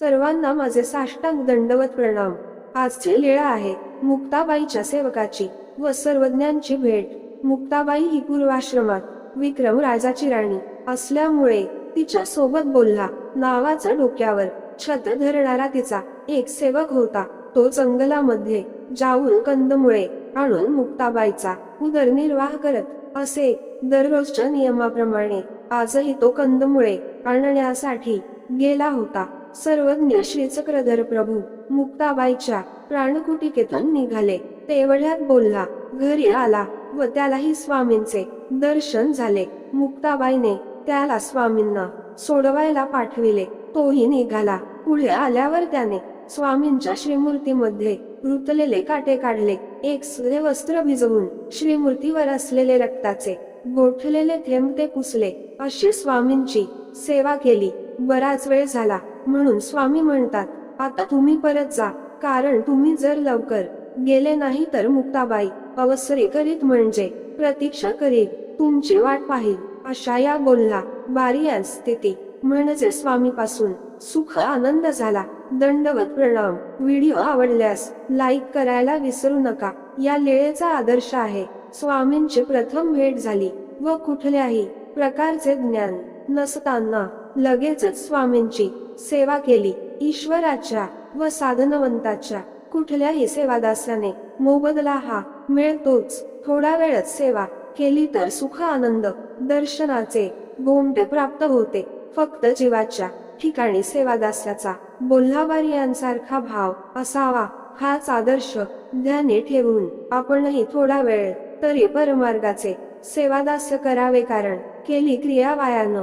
सर्वांना माझे साष्टांग दंडवत प्रणाम. आजची लीळा आहे मुक्ताबाईच्या सेवकाची व सर्वज्ञांची भेट. मुक्ताबाई ही पूर्वाश्रमात विक्रम राजाची राणी असल्यामुळे तिच्या सोबत बोलला. नावाचा डोक्यावर छत धरणारा तिचा एक सेवक होता. तो जंगलामध्ये जाऊन कंदमुळे आणून मुक्ताबाईचा उदरनिर्वाह करत असे दररोजच्या नियमाप्रमाणे आजही तो कंदमुळे आणण्यासाठी गेला होता. सर्वज्ञ श्री चक्रधर प्रभू मुक्ताबाईच्या प्राणकुटिकेतून निघाले. तेवढ्यात बोलला घरी आला व त्यालाही स्वामींचे दर्शन झाले. मुक्ताबाईने त्याला स्वामींना सोडवायला पाठविले. तोही निघाला. पुढे आल्यावर त्याने स्वामींच्या श्रीमूर्तीमध्ये रुतलेले काटे काढले. एक सुरे वस्त्र भिजवून श्रीमूर्तीवर असलेले रक्ताचे गोठलेले थेंब ते पुसले. अशी स्वामींची सेवा केली. बराच वेळ झाला. म्हणून स्वामी म्हणतात आता तुम्ही परत जा कारण तुम्ही जर लवकर गेले नाही तर मुक्ताबाई अवसरे करीत म्हणजे प्रतीक्षा करीत तुमची वाट पाहिल. अशा या बोलला बारी या स्थिती म्हणजे स्वामीपासून सुख आनंद झाला. दंडवत प्रणाम. व्हिडिओ आवडल्यास लाईक करायला विसरू नका. या लेळेचा आदर्श आहे. स्वामींची प्रथम भेट झाली व कुठल्याही प्रकारचे ज्ञान नसताना लगेचच स्वामींची सेवा केली. ईश्वराच्या व साधनवंताच्या कुठल्याही सेवादासाने मोबदला हा मिळतोच. थोडा वेळच सेवा केली तर सुख आनंद दर्शनाचे गोमटे प्राप्त होते. फक्त जीवाच्या ठिकाणी सेवादास्याचा बोल्हाबारी यांसारखा भाव असावा हाच आदर्श ध्यानी ठेवून आपणही थोडा वेळ तरी परमार्गाचे सेवादास्य करावे कारण केली क्रिया वायानं